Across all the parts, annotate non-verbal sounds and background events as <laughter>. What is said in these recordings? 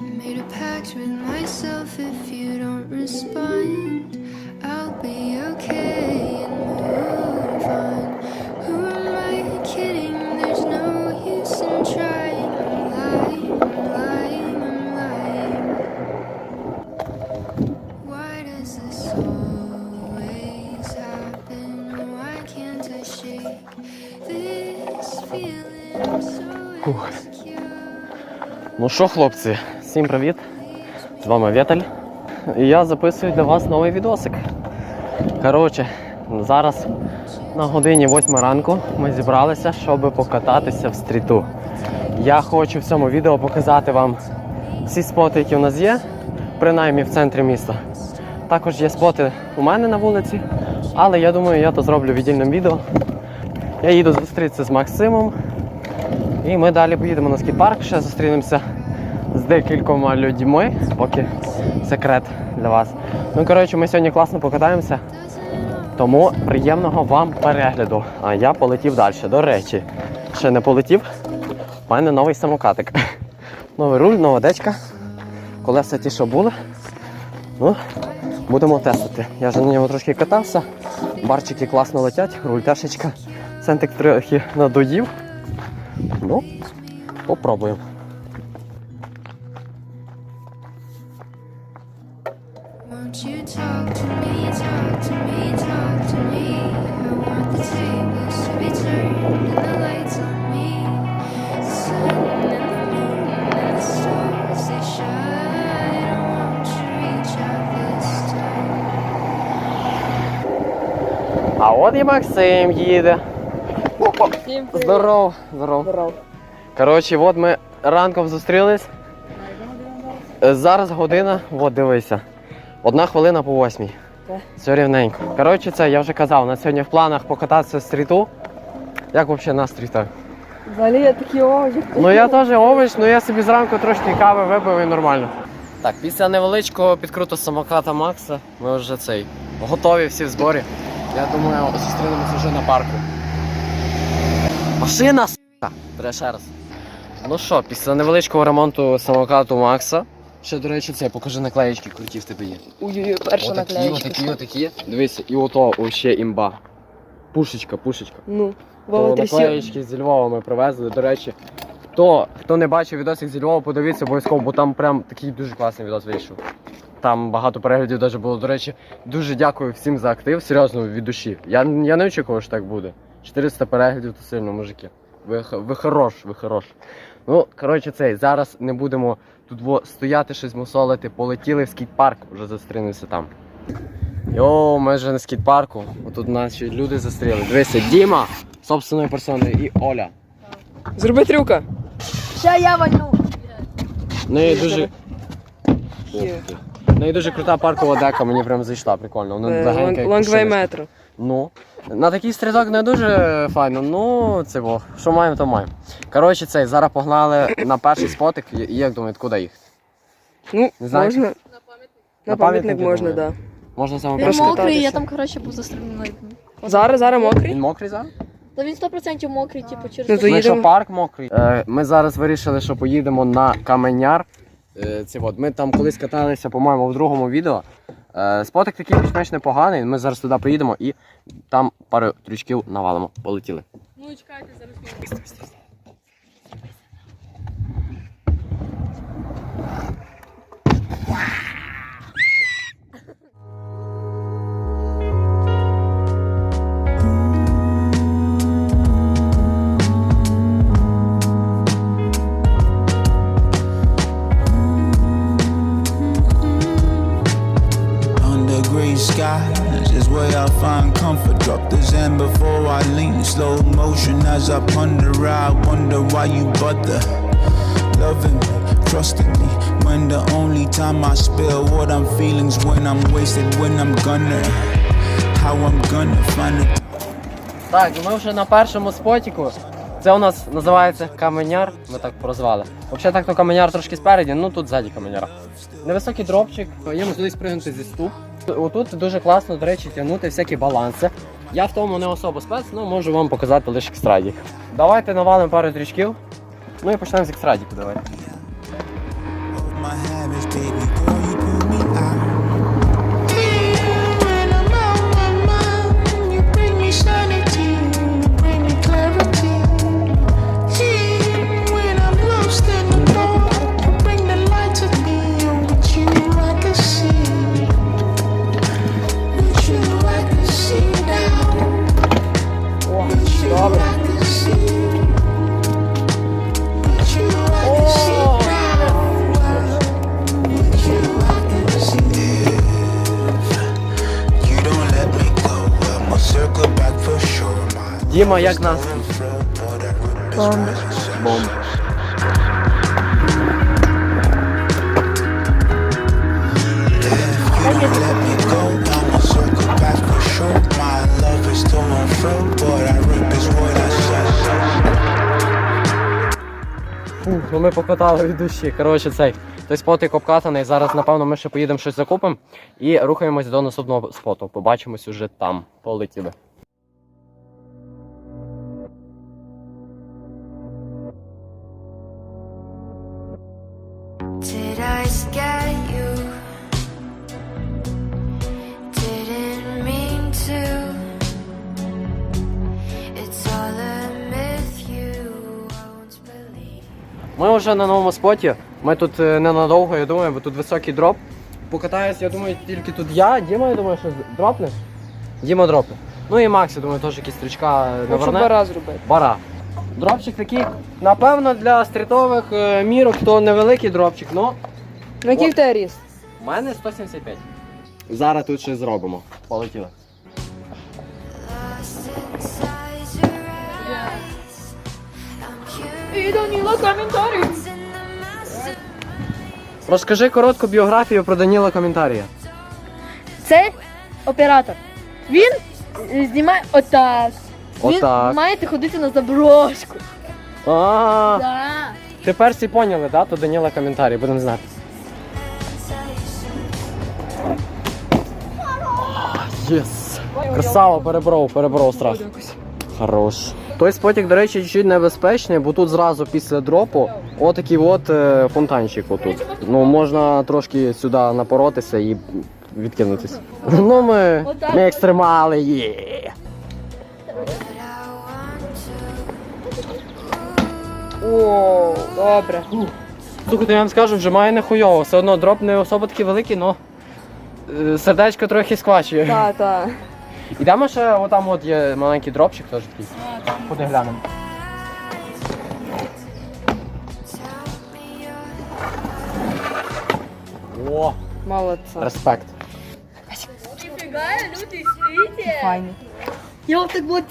I made a pact with myself if you don't respond, insecure. Ну що, хлопці, всім привіт! З вами Віталь. І я записую для вас новий відосик. Коротше, зараз на годині 8 ранку ми зібралися, щоб покататися в стріту. Я хочу в цьому відео показати вам всі споти, які у нас є, принаймні в центрі міста. Також є споти у мене на вулиці, але я думаю, я то зроблю віддільним відео. Я їду зустрітися з Максимом. І ми далі поїдемо на скейт-парк, ще зустрінемося з декількома людьми, поки секрет для вас. Ну, коротше, ми сьогодні класно покатаємося, тому приємного вам перегляду. А я полетів далі. До речі, ще не полетів. У мене новий самокатик. Новий руль, нова дечка. Колеса ті, що були. Ну, будемо тестити. Я вже на ньому трошки катався. Барчики класно летять, руль тешечка. Центик трохи надоїв. Ну, попробуємо. Won't you talk to me, talk to me, talk to me? I want the tables to be turned and the lights on me. The sun and the moon and the stars they shine. I want you to reach out this time. А от і Максим їде. Всім привіт. Здоров, здоров. Здоров. Коротше, от ми ранком зустрілись. Зараз година, от дивися. Одна хвилина по восьмій. Все рівненько. Коротше, це я вже казав, на сьогодні в планах покататися в стріту. Як взагалі настрій так? Взагалі я такі овочі. Ну я теж овоч, ну я собі зранку трошки кави випив і нормально. Так, після невеличкого підкруту самоката Макса ми вже цей готові всі в зборі. Я думаю, зустрінемося вже на парку. Машина, сука! Треба ще раз. Ну що, після невеличкого ремонту самокату Макса. Ще, до речі, це покажи наклеєчки, круті в тебе є. Ой-ой-ой, перша Отакі, наклеєчка. отакі, отакі. Дивися, і ото ще імба. Пушечка, пушечка. Ну, То Вова, всі... наклеєчки зі Львова ми привезли. До речі, хто, хто не бачив відосик зі Львова, подивіться обов'язково, бо там прям такий дуже класний відос вийшов. Там багато переглядів навіть було. До речі, дуже дякую всім за актив, серйозно від душі. Я, я не очікував, що так буде. 400 переглядів то сильно, мужики. Ви, ви хорош, ви хорош. Ну, коротше, цей, зараз не будемо тут во, стояти, щось мусолити. Полетіли в скейт-парк, вже зустрінемося там. Йоу, ми вже на скейт-парку. Отут наші люди зустріли. Дивися, Діма, собственною персоною, і Оля. Зроби трюка. Ще я вальну. Неї дуже, в неї дуже крута паркова дека, мені прям зайшла, прикольно. Вона Е, легенька, Лонгвей метро. Ну, на такий стріток не дуже файно, ну це бо, що маємо, то маємо. Коротше, цей, зараз погнали на перший спотик, і як думаєте, куди їхати? Ну, Не знаєте? можна. На На пам'ятник можна, так. Можна саме Він перший. мокрий, я там, коротше, був застрілений. Зараз, зараз мокрий. Він мокрий зараз? Та він 100% мокрий, типу, через Ну, те, то Ну, якщо парк мокрий. Е, ми зараз вирішили, що поїдемо на Каменяр. Е, це от, ми там колись каталися, по-моєму, в другому відео. Е, спотик такий більш-менш непоганий. Ми зараз туди поїдемо і там пару трючків навалимо. Полетіли. Ну, чекайте, зараз. Motion as I ponder. I wonder why you bother. Loving me, trusting me. When the only time I spill what I'm feeling's when I'm wasted, when I'm gonna. How I'm gonna find it. Так, ми вже на першому спотіку. Це у нас називається каменяр, ми так прозвали. Взагалі так то каменяр трошки спереді, ну тут ззаді каменяра. Невисокий дропчик, є можливість пригнути зі ступ. Отут дуже класно, до речі, тягнути всякі баланси. Я в тому не особо спец, але можу вам показати лише екстрадік. Давайте навалимо пару трішків, Ну і почнемо з екстрадіку, давайте. What I say. Фух, ну ми покатали від душі. Коротше, цей той спотик обкатаний. Зараз, напевно, ми ще поїдемо щось закупимо і рухаємось до наступного споту. Побачимось уже там. Полетіли. Ми вже на новому споті. Ми тут е, ненадовго, я думаю, бо тут високий дроп. Покатаюсь, я думаю, тільки тут я. Діма, я думаю, що дропне. Діма дропне. Ну і Макс, я думаю, теж якісь стрічка наверне. бара зробити. Бара. Дропчик такий, напевно, для стрітових е, мірок, то невеликий дропчик, ну який в тебе ріс? У мене 175. Зараз тут щось зробимо. Полетіли. І Даніла коментарі. Розкажи коротку біографію про Даніла Коментарія. Це оператор. Він е, знімає отак. Отак. Він маєте ходити на заброшку. А, Да. тепер всі поняли, да? То Даніла Коментарій, будемо знати. Єс. Красава, перебров, перебров страх. Хорош. Той спотік, до речі, чуть небезпечний, бо тут зразу після дропу отакий от е, фонтанчик отут. Ну, можна трошки сюди напоротися і відкинутися. Ну, ми, ми екстремали, є. О, добре. Слухайте, я вам скажу, вже має не хуйово. Все одно дроп не особо такий великий, але сердечко трохи сквачує. Та, та. Ідемо ще отам от є маленький дропчик теж такий. Куди глянемо. О, Молодця. респект. Ніфіга, люди світі. Файний. Я так от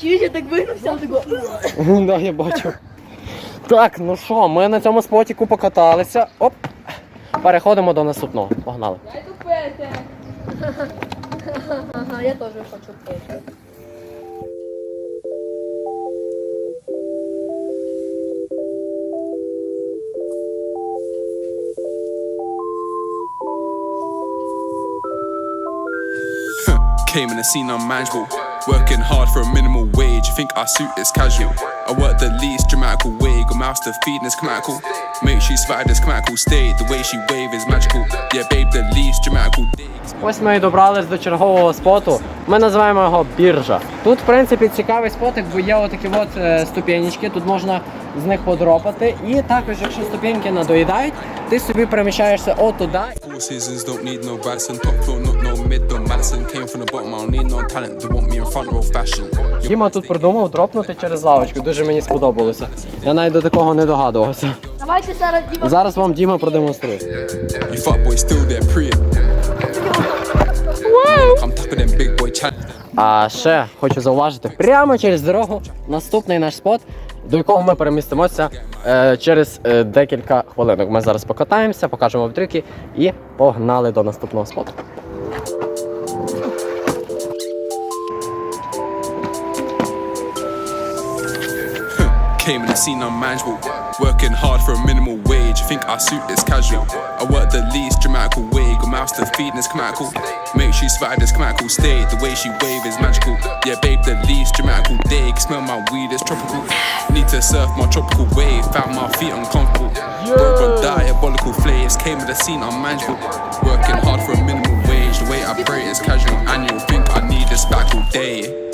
чуєш, я так вигнувся, такого. <laughs> да, я бачу. Так, ну що, ми на цьому спотіку покаталися. Оп. Переходимо до наступного. Погнали. Я йду пити. Ага, я теж хочу пити. Came in the scene unmanageable. Working hard for a minimal wage. You think our suit is casual? I work the least dramatical way. Got mouse to feed and it's chemical. Make sure you spot this chemical state. The way she wave is magical. Yeah, babe, the least dramatical day. Ось ми і добрались до чергового споту. Ми називаємо його біржа. Тут, в принципі, цікавий спотик, бо є отакі от е, ступенечки, тут можна з них подропати. І також, якщо ступеньки надоїдають, ти собі переміщаєшся от туди. Four seasons don't need no Radisson. Top floor, not no mid, don't Madison. Came from the bottom, I don't need no talent. They want me in front row fashion. Діма тут придумав дропнути через лавочку. Дуже мені сподобалося. Я навіть до такого не догадувався. Давайте зараз Діма. Зараз вам Діма продемонструє. You fuck boys still there, pre I'm tapping them big boy chat. А ще хочу зауважити, прямо через дорогу наступний наш спот, до якого ми перемістимося е, через е, декілька хвилинок. Ми зараз покатаємося, покажемо вам трюки і погнали до наступного споту. Came in the scene unmanageable. Working hard for a minimal wage. Think our suit is casual. I work the least dramatical way. Got mouse to feed is chemical. Make sure you survive this chemical state. The way she wave is magical. Yeah, babe, the least dramatical day. Can smell my weed, it's tropical. Need to surf my tropical wave. Found my feet uncomfortable. Don't run diabolical flames. Came in the scene unmanageable. Working hard for a minimal wage. The way I pray is casual. Annual. Think I need this back all day.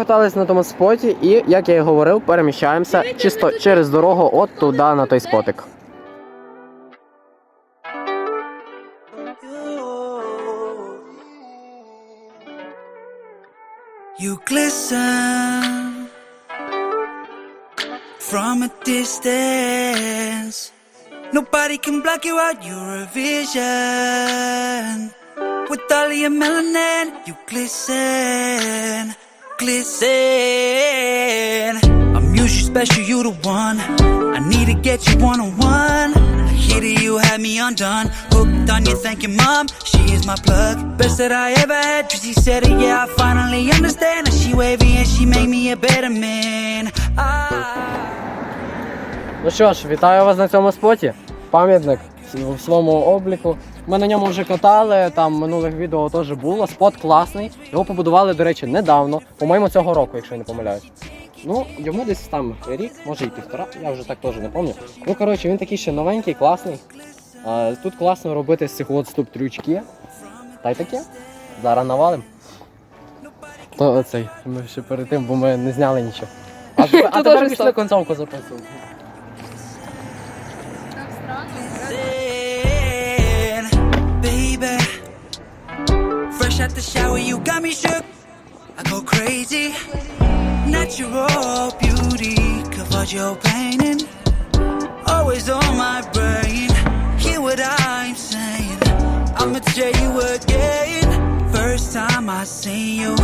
Покатались на тому споті і, як я і говорив, переміщаємося чисто через дорогу от туди на той спотик. You glisten from a distance. Nobody can block you out, you're a vision. With all of your melanin, you glisten, glisten. I'm usually special, you the one. I need to get you one on one. Hit it, you had me undone. Hooked on you, thank your mom. She is my plug. Best that I ever had. Tracy said it, yeah, I finally understand. Now she wavy and she made me a better man. Ah. Ну що ж, вітаю вас на цьому споті. Пам'ятник в своєму обліку. Ми на ньому вже катали, там минулих відео теж було. Спот класний. Його побудували, до речі, недавно, по-моєму, цього року, якщо я не помиляюсь. Ну, йому десь там рік, може і півтора, я вже так теж не пам'ятаю. Ну, коротше, він такий ще новенький, класний. А, тут класно робити з цих от ступ трючки. Та й таке. Зараз навалим. То оцей, ми ще перед тим, бо ми не зняли нічого. А, <laughs> а тепер пішли концовку записувати. Fresh out the shower, you got me shook. I go crazy. Natural beauty covered your painting. Always on my brain. Hear what I'm saying. I'ma tell you again. First time I seen you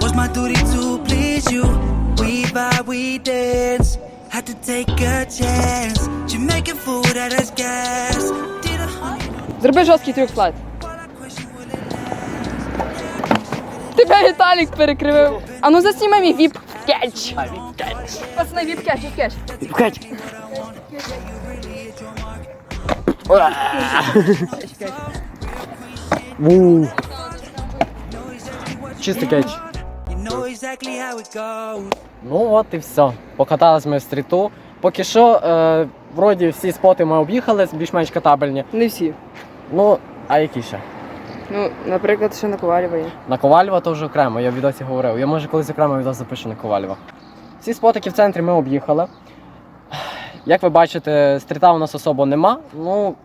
was my duty to please you. We vibe, we dance. Had to take a chance. Jamaican food at us gas. Did a hundred. Зроби жорсткий трюк слайд. Тебе Віталік перекривив. А ну засніми мій віп кетч. Пацани, віп кетч, віп кетч. Ву. Чистий кетч. Ну от і все. Покатались ми в стріту. Поки що, е, вроді всі споти ми об'їхали, більш-менш катабельні. Не всі. Ну, а які ще? Ну, наприклад, ще на Ковалєва є. На Ковальва то вже окремо, я в відосі говорив. Я може колись окремо відос запишу на Ковальва. Всі спотики в центрі ми об'їхали. Як ви бачите, стріта у нас особо нема. Ну,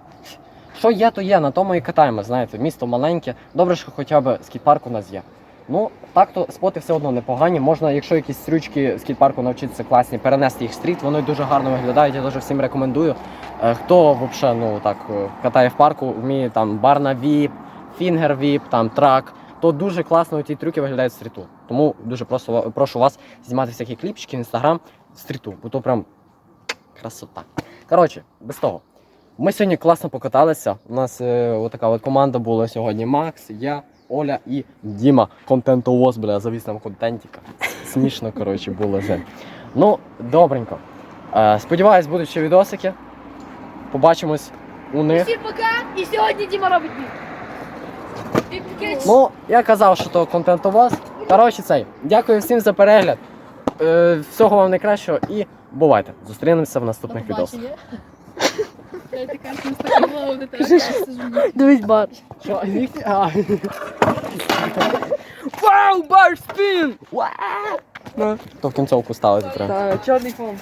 що є, то є, на тому і катаємо, знаєте, місто маленьке. Добре, що хоча б скіт-парк у нас є. Ну, так то споти все одно непогані. Можна, якщо якісь стрючки скіт-парку навчитися класні, перенести їх в стріт, вони дуже гарно виглядають, я дуже всім рекомендую. Е, Хто взагалі ну, так, е, катає в парку, вміє там барна віп, фінгер віп, там трак, то дуже класно ті трюки виглядають в стріту. Тому дуже прошу, прошу вас знімати всякі кліпчики в інстаграм в стріту, бо то прям красота. Коротше, без того. Ми сьогодні класно покаталися. У нас е, отака от команда була сьогодні. Макс, я, Оля і Діма. Контент Контентовоз, бля, завіс нам контентіка. Смішно, коротше, було вже. Ну, добренько. Е, сподіваюсь, будуть ще відосики. Побачимось у них. Всім пока! І сьогодні Діма робить біг. Ну, я казав, що то контент у вас. Коротше, цей. Дякую всім за перегляд. Е, всього вам найкращого і бувайте. Зустрінемося в наступних відосах. Дивись, бар. Що? А. Вау, бар спін! То в кінцовку ставити треба. Чорний фон.